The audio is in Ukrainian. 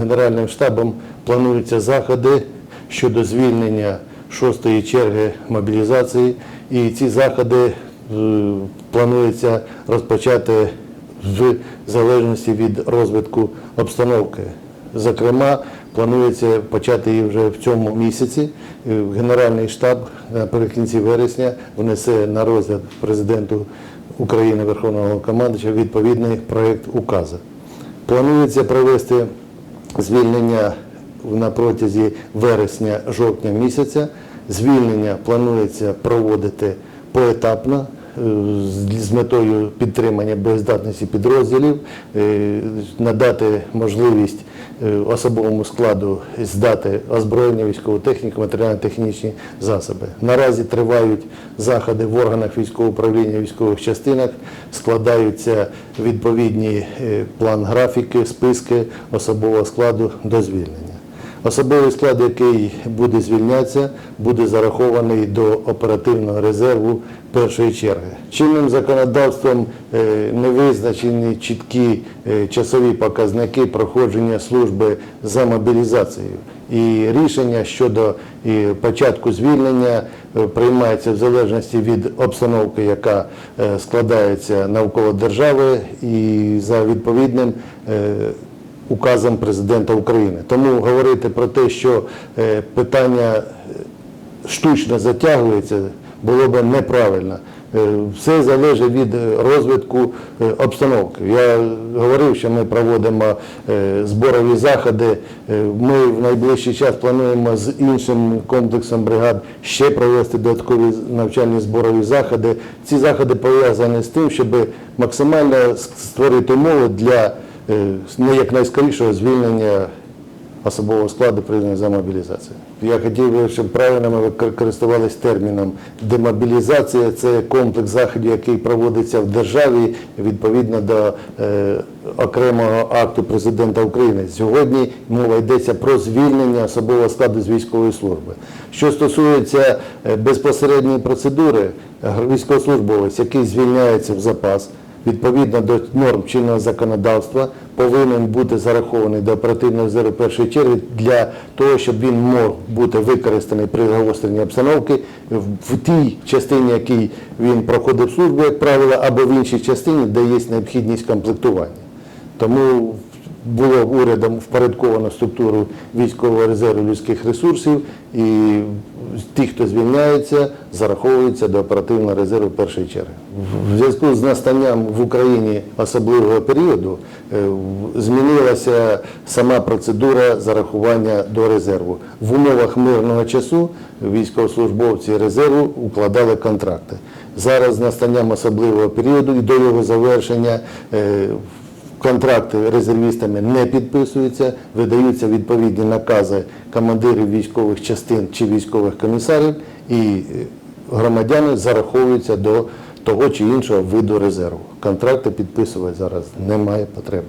Генеральним штабом плануються заходи щодо звільнення шостої черги мобілізації, і ці заходи е, планується розпочати в залежності від розвитку обстановки. Зокрема, планується почати її вже в цьому місяці. Е, Генеральний штаб наприкінці вересня внесе на розгляд президенту України Верховного командувача відповідний проєкт указу. Планується провести звільнення на протязі вересня-жовтня місяця. Звільнення планується проводити поетапно з- з метою підтримання боєздатності підрозділів, е, надати можливість е, особовому складу здати озброєння, військову техніку, матеріально-технічні засоби. Наразі тривають заходи в органах військового управління військових частинах, складаються відповідні е, план графіки, списки особового складу до звільнення. Особовий склад, який буде звільнятися, буде зарахований до оперативного резерву першої черги. Чинним законодавством е, не визначені чіткі е, часові показники проходження служби за мобілізацією. І рішення щодо початку звільнення е, приймається в залежності від обстановки, яка складається навколо держави, і за відповідним указом президента України. Тому говорити про те, що е, питання е, штучно затягується, було б неправильно. Е, Все залежить від розвитку обстановки. Я говорив, що ми проводимо зборові заходи. Ми в найближчий час плануємо з іншим комплексом бригад ще провести додаткові навчальні зборові заходи. Ці заходи пов'язані з тим, щоб максимально створити умови для е, ну, якнайскорішого звільнення особового складу призваних за мобілізацію. Я хотів би, щоб правильно ми користувались терміном демобілізація. Це комплекс заходів, який проводиться в державі відповідно до е, окремого акту президента України. Сьогодні мова йдеться про звільнення особового складу з військової служби. Що стосується е, безпосередньої процедури, військовослужбовець, який звільняється в запас, відповідно до норм чинного законодавства повинен бути зарахований до оперативного резерву першої черги для того, щоб він мог бути використаний при загостренні обстановки в- тій частині, якій він проходив службу, як правило, або в іншій частині, де є необхідність комплектування. Тому було урядом впорядковано структуру військового резерву людських ресурсів, і ті, хто звільняється, зараховуються до оперативного резерву першої черги. В зв'язку з настанням в Україні особливого періоду е, змінилася сама процедура зарахування до резерву. В умовах мирного часу військовослужбовці резерву укладали контракти. Зараз настанням особливого періоду і до його завершення е, контракти резервістами не підписуються, видаються відповідні накази командирів військових частин чи військових комісарів, і е, громадяни зараховуються до того чи іншого виду резерву. Контракти підписувати зараз немає потреби.